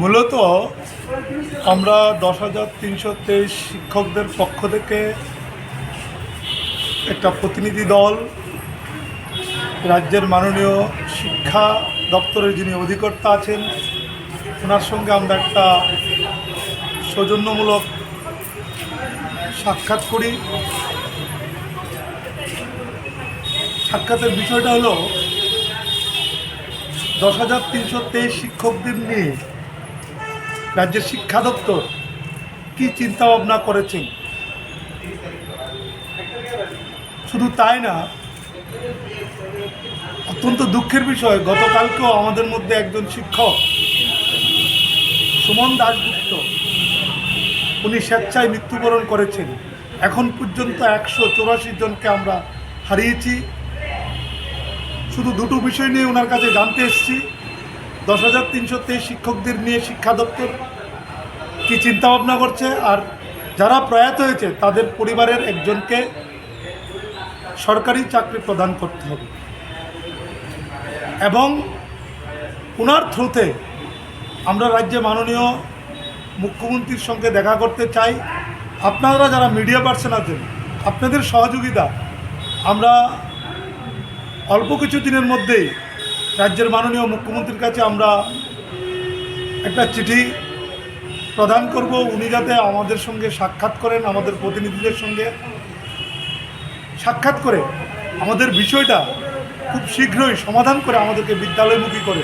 মূলত আমরা দশ হাজার তিনশো তেইশ শিক্ষকদের পক্ষ থেকে একটা প্রতিনিধি দল, রাজ্যের মাননীয় শিক্ষা দপ্তরের যিনি অধিকর্তা আছেন, ওনার সঙ্গে আমরা একটা সৌজন্যমূলক সাক্ষাৎ করি। সাক্ষাতের বিষয়টা হলো, দশ হাজার তিনশো তেইশ শিক্ষকদের নিয়ে রাজ্যের শিক্ষা দপ্তর কী চিন্তাভাবনা করেছেন? শুধু তাই না, অত্যন্ত দুঃখের বিষয়, গতকালকেও আমাদের মধ্যে একজন শিক্ষক, সুমন দাশগুপ্ত উনি স্বেচ্ছায় মৃত্যুবরণ করেছেন। এখন পর্যন্ত একশো চৌরাশি জনকে আমরা হারিয়েছি। শুধু দুটো বিষয় নিয়ে ওনার কাছে জানতে এসেছি। দশ হাজার তিনশো তেইশ শিক্ষকদের নিয়ে শিক্ষা দপ্তর কী চিন্তাভাবনা করছে আর যারা প্রয়াত হয়েছে, তাদের পরিবারের একজনকে সরকারি চাকরি প্রদান করতে হবে। এবং ওনার থ্রুতে আমরা রাজ্যে মাননীয় মুখ্যমন্ত্রীর সঙ্গে দেখা করতে চাই। আপনারা যারা মিডিয়া পার্সন আছেন, আপনাদের সহযোগিতা। আমরা অল্প কিছু দিনের মধ্যেই রাজ্যের মাননীয় মুখ্যমন্ত্রীর কাছে আমরা একটা চিঠি প্রদান করব। উনি যাতে আমাদের সঙ্গে সাক্ষাৎ করেন, আমাদের প্রতিনিধিদের সঙ্গে সাক্ষাৎ করে আমাদের বিষয়টা খুব শীঘ্রই সমাধান করে আমাদেরকে বিদ্যালয়মুখী করে।